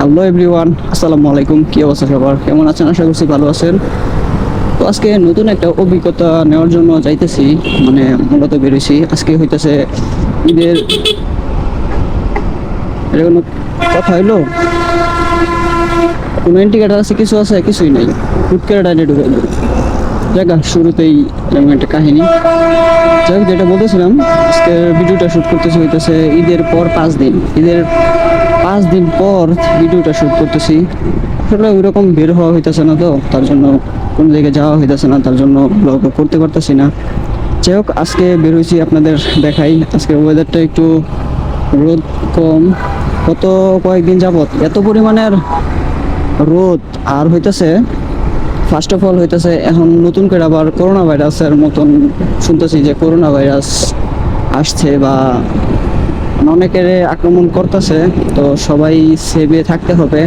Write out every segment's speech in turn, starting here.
Hello everyone আসসালামু আলাইকুম কি অবস্থা সবার? কেমন আছেন? আশা করছি ভালো আছেন। তো আজকে নতুন একটা অভিজ্ঞতা নেওয়ার জন্য যাইতেছি মানে মূলত বেরোছি আজকে হইতেছে ঈদের কোনো কথা হইল? কোনো ইন্ডিকেটার আছে? কিছু আছে? কিছুই নাই। হুট ডাইনে ঢুকে জায়গা শুরুতেই এরকম একটা কাহিনী। যাই হোক, যেটা বলতেছিলাম, আজকে ভিডিওটা শ্যুট করতেছি হইতেছে ঈদের পর পাঁচ দিন। ঈদের পাঁচ দিন পর ভিডিওটা শ্যুট করতেছি। আসলে ওইরকম বের হওয়া হইতেছে না তো, তার জন্য কোনো জায়গায় যাওয়া হইতেছে না, তার জন্য ব্লগ করতে পারতেছি না। যাই হোক, আজকে বের হয়েছি আপনাদের দেখাই। আজকে ওয়েদারটা একটু রোদ কম। গত কয়েকদিন যাবত এত পরিমাণের রোদ আর হইতেছে ফার্স্ট অফ অল হইতেছে, এখন নতুন করে আবার করোনা ভাইরাসের মতন শুনতেছি যে করোনা ভাইরাস আসছে বা অনেকের আক্রমণ করতেছে, তো সবাই সেভে থাকতে হবে।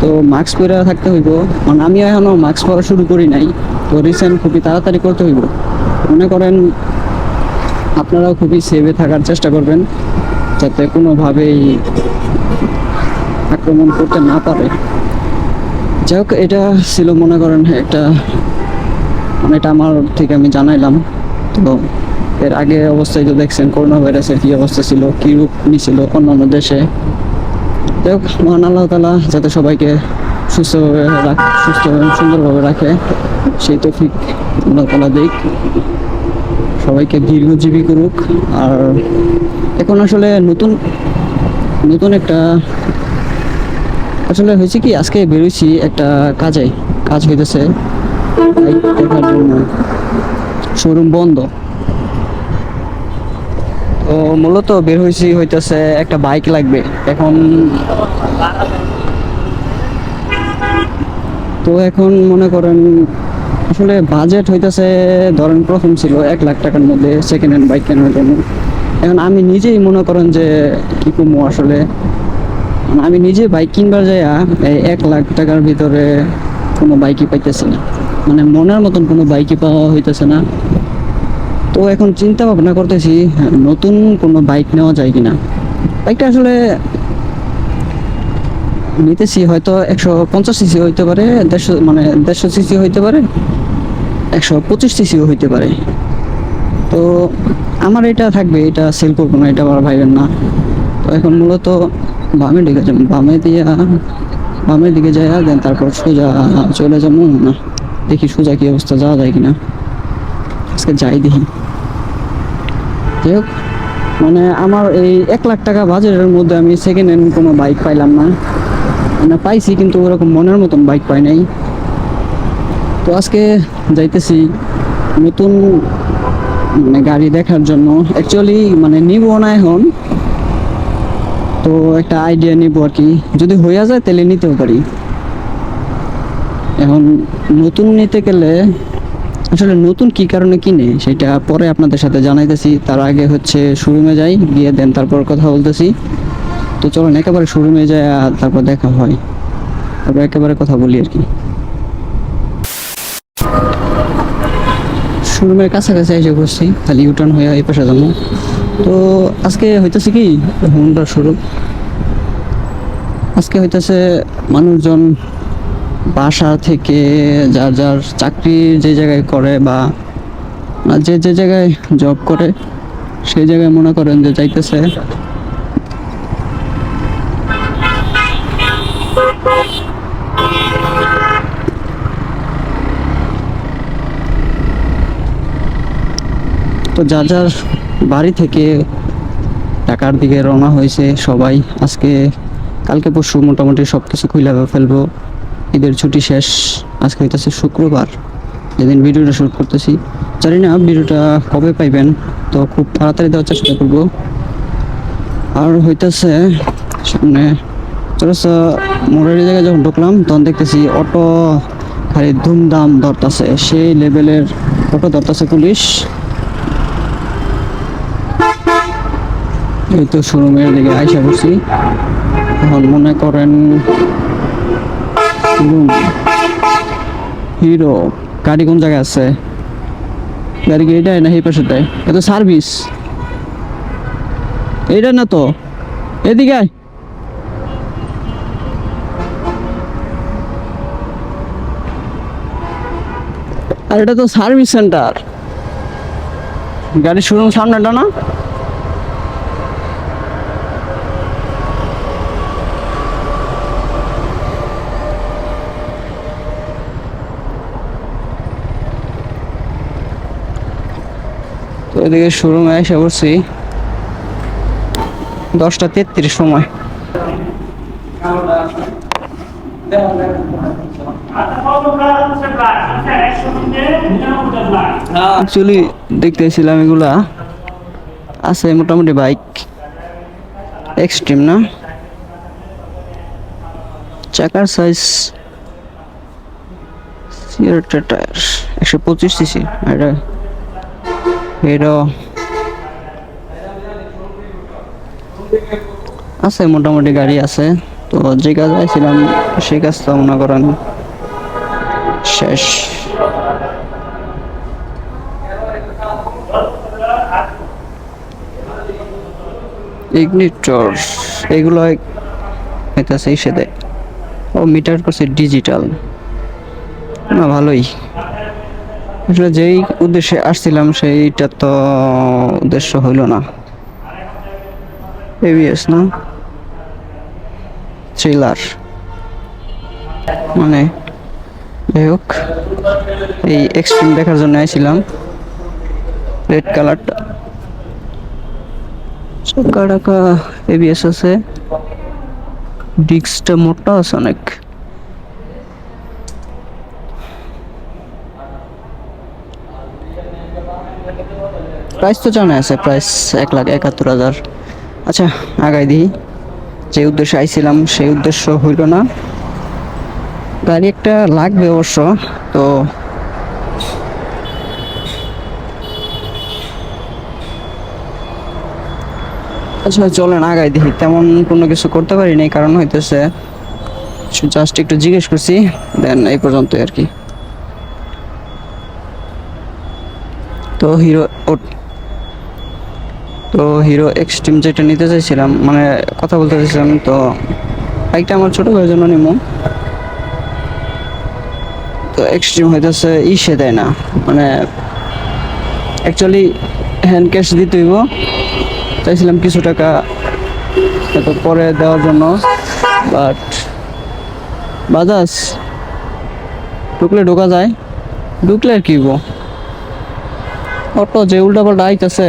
তো মাস্ক পরে থাকতে হইব। মানে আমি এখনও মাস্ক পরা শুরু করি নাই, তো রিসেন্ট খুবই তাড়াতাড়ি করতে হইব। মনে করেন, আপনারাও খুবই সেভে থাকার চেষ্টা করবেন, যাতে কোনোভাবেই আক্রমণ করতে না পারে। যাই হোক এটা ছিল, মনে করেন, একটা মানে এটা আমার থেকে আমি জানাইলাম। তো এর আগে অবস্থায় তো দেখছেন করোনা ভাইরাসের কি অবস্থা ছিল, কি রূপ নিছিল অন্যান্য দেশে। যাই হোক মহান আল্লাহ তালা যাতে সবাইকে সুস্থভাবে রাখ, সুস্থ এবং সুন্দরভাবে রাখে, সেই তৌফিক আল্লাহ তালা দিক। সবাইকে দীর্ঘজীবী করুক। আর এখন আসলে নতুন নতুন একটা আসলে হয়েছে কি, আজকে বেরোইছি একটা কাজে, কাজ হইতেছে শোরুম বন্ধ। তো মূলত বের হয়েছি হইতেছে একটা বাইক লাগবে, এখন তো এখন মনে করেন আসলে বাজেট হইতেছে, ধরেন প্রথম ছিল এক লাখ টাকার মধ্যে সেকেন্ড হ্যান্ড বাইক কেনার জন্য। এখন আমি নিজেই মনে করেন যে কি কমো আসলে। আমি নিজে বাইক কিনবার যাইয়া এই এক লাখ টাকার ভিতরে কোনো বাইকই পাইতেছি না। মানে মনের মতন কোনো বাইকই পাওয়া হইতেছে না। তো এখন চিন্তা ভাবনা করতেছি, নতুন কোনো বাইক নেওয়া যায় কিনা। বাইকটা আসলে নিতেছি, হয়তো একশো পঞ্চাশ সিসি হইতে পারে, দেড়শো মানে দেড়শো সিসি হইতে পারে, একশো পঁচিশ সিসিও হইতে পারে। তো আমার এটা থাকবে, এটা সেল করব না, এটা আবার ভাইবেন না। তো এখন মূলত বামে দিকে যাব বামে দিয়ে বামের দিকে যায় দেন তারপর সোজা চলে যাব। না দেখি সোজা কি অবস্থা, যাওয়া যায় কিনা। আজকে যাই দেখি। যাই হোক মানে আমার এই এক লাখ টাকা বাজারের মধ্যে আমি সেকেন্ড হ্যান্ড কোনো বাইক পাইলাম না। মানে পাইছি কিন্তু ওরকম মনের মতন বাইক পাই নাই। তো আজকে যাইতেছি নতুন মানে গাড়ি দেখার জন্য। অ্যাকচুয়ালি মানে নিব না এখন। তো একটা আইডিয়া নিব আর কি। যদি হইয়া যায় তাহলে নিতেও পারি। এখন নতুন নিতে গেলে আসলে নতুন কি কারণে কিনে সেটা পরে আপনাদের সাথে জানাইতেছি। তার আগে হচ্ছে শোরুমে যাই, গিয়ে দেন তারপর কথা বলতেছি। তো চলুন, একেবারে শোরুমে আর তারপর দেখা হয়। তারপর একেবারে কথা বলি আর কি। শোরুমের কাছাকাছি এসে বসছি খালি ইউটার্ন হয়ে এই পাশে যাব। তো আজকে হইতেছে কি? Honda showroom. আজকে হইতেছে মানুষজন বাসা থেকে যার যার চাকরি যে জায়গায় করে বা যে যে জায়গায় জব করে, সেই জায়গায় মনে করেন যে যাইতেছে। তো যার যার বাড়ি থেকে ঢাকার দিকে রওনা হয়েছে। সবাই আজকে, কালকে পরশু মোটামুটি সব কিছু খুলে ফেলব। ঈদের ছুটি শেষ। আজকে হইতেছে শুক্রবার। যেদিন ভিডিওটা শুট করতেছি। জানি না ভিডিওটা কবে পাইবেন, তো খুব তাড়াতাড়ি দেওয়ার চেষ্টা করব। আর হইতেছে সামনে চলেছে, মোড়ের জায়গায় যখন ঢুকলাম, তখন দেখতেছি অটো খালি ধুমধাম ধরতাছে। সেই লেভেলের অটো ধরতাছে পুলিশ। যেহেতু শোরুমের দিকে আইসা করছি এখন মনে করেন হিরো গাড়ি কোন জায়গায় আছে? গাড়ি কি এটাই না সেই পাশে পাশেটাই এত সার্ভিস এটা না তো? এদিকে আর এটা তো সার্ভিস সেন্টার গাড়ির শোরুম সামনেটা না? এদিকে শোরুমে এসে পড়ছি। দশটা তেত্রিশ সময়। দেখতেছিলাম এগুলা আছে মোটামুটি বাইক। এক্সট্রিম না? চাকার সাইজ একশো পঁচিশ সিসি এটা এটা আছে, মোটামুটি গাড়ি আছে। তো যে কাজ আইছিলাম সেই কাজটা মনে করেন শেষ। ইগনিটর এগুলো হইতেছে ইসে দেয় ও মিটার করছে ডিজিটাল না, ভালোই। আসলে যেই উদ্দেশ্যে আসছিলাম সেইটা তো উদ্দেশ্য হইল না। এবিএস না? থ্রিলার মানে যাই হোক, এই এক্সট্রিম দেখার জন্য আইছিলাম। রেড কালারটা চাকা টাকা এবিএস আছে। ডিস্কটা মোটা আছে অনেক। প্রাইস তো জানা আছে, প্রাইস এক লাখ একাত্তর হাজার। আচ্ছা আগাই দিই। যে উদ্দেশ্যে আইছিলাম, সেই উদ্দেশ্য হইল না। গাড়ি একটা লাগবে অবশ্য, তো আচ্ছা চলেন, আগাই দেখি তেমন কোনো কিছু করতে পারি নাই, কারণ হইতেছে জাস্ট একটু জিজ্ঞেস করছি দেন এই পর্যন্ত আর কি। তো হিরো তো হিরো এক্সট্রিম যেটা নিতে চাইছিলাম মানে কথা বলতে চাইছিলাম, তো বাইকটা আমার ছোট ভাইয়ের জন্য নিমো। তো এক্সট্রিম হইতেছে ইসে দেয় না মানে অ্যাকচুয়ালি হ্যান্ড ক্যাশ দিতে হইব। চাইছিলাম কিছু টাকা হয়তো পরে দেওয়ার জন্য বাট বাজাজ, ঢুকলে ঢোকা যায়, ঢুকলে আর কি অটো যে উল্টা পাল্টা আইতেছে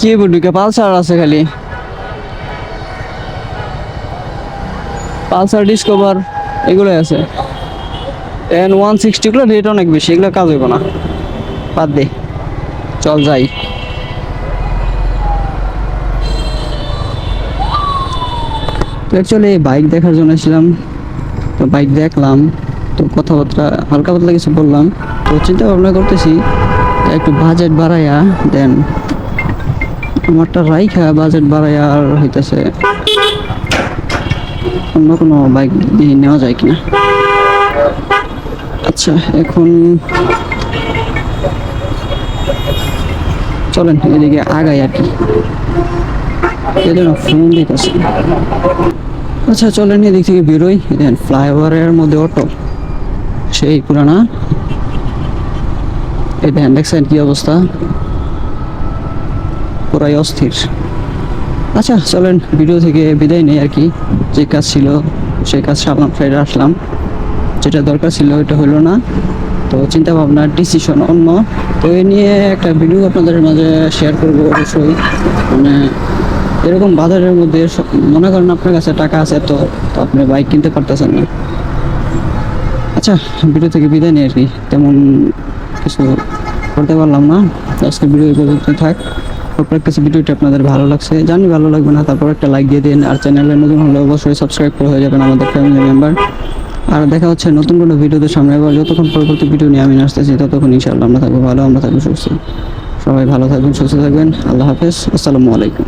কি বুডুকে পালসার আছে খালি? পালসার, ডিসকভার, এগুলোই আছে। এন ওয়ান সিক্সটিগুলো রেট অনেক বেশি, এগুলো কাজ হইব না। বাদ দে। চল যাই। অ্যাকচুয়ালি বাইক দেখার জন্য ছিলাম তো বাইক দেখলাম। তো কথাবার্তা, হালকা পাতলা কিছু বললাম। তো চিন্তা ভাবনা করতেছি, একটু বাজেট বাড়াইয়া দেন আমারটা রাইখা বাজেট বাড়াইয়া আর হইতেছে অন্য কোনো বাইক দিয়ে নেওয়া যায় কিনা? আচ্ছা এখন চলেন এদিকে আগাই আর কি। এদের ফোন দিতেছে। আচ্ছা চলেন এদিক থেকে বেরোই। দেন ফ্লাইওভারের মধ্যে অটো সেই পুরানা। এই দেখেন দেখছেন কি অবস্থা? পুরাই অস্থির। আচ্ছা চলেন ভিডিও থেকে বিদায় নেই আর কি। যে কাজ ছিল সেই কাজ সারলাম ফের আসলাম। যেটা দরকার ছিল, ওইটা হলো না। তো চিন্তা ভাবনা ডিসিশন অন্য। তো এ নিয়ে একটা ভিডিও আপনাদের মাঝে শেয়ার করব অবশ্যই। মানে এরকম বাজারের মধ্যে মনে করেন আপনার কাছে টাকা আছে তো তো আপনি বাইক কিনতে পারতেছেন না। আচ্ছা ভিডিও থেকে বিদায় নিই আর কি। তেমন কিছু করতে পারলাম না। আজকে ভিডিও পর্যন্ত থাক। আপনার কাছে ভিডিওটি আপনাদের ভালো লাগছে, জানি ভালো লাগবে না, তারপর একটা লাইক দিয়ে দিন, আর চ্যানেলে নতুন হলে অবশ্যই সাবস্ক্রাইব করে হয়ে যাবেন আমাদের ফ্যামিলি মেম্বার আর দেখা হচ্ছে নতুন কোনো ভিডিওতে সামনে আবার, যতক্ষণ পরবর্তী ভিডিও নিয়ে আমি আসতেছি ততক্ষণ ইনশাআল্লাহ আমরা থাকব ভালো, আমরা থাকব সুস্থ। সবাই ভালো থাকবেন, সুস্থ থাকবেন, আল্লাহ হাফেজ, আসসালামু আলাইকুম।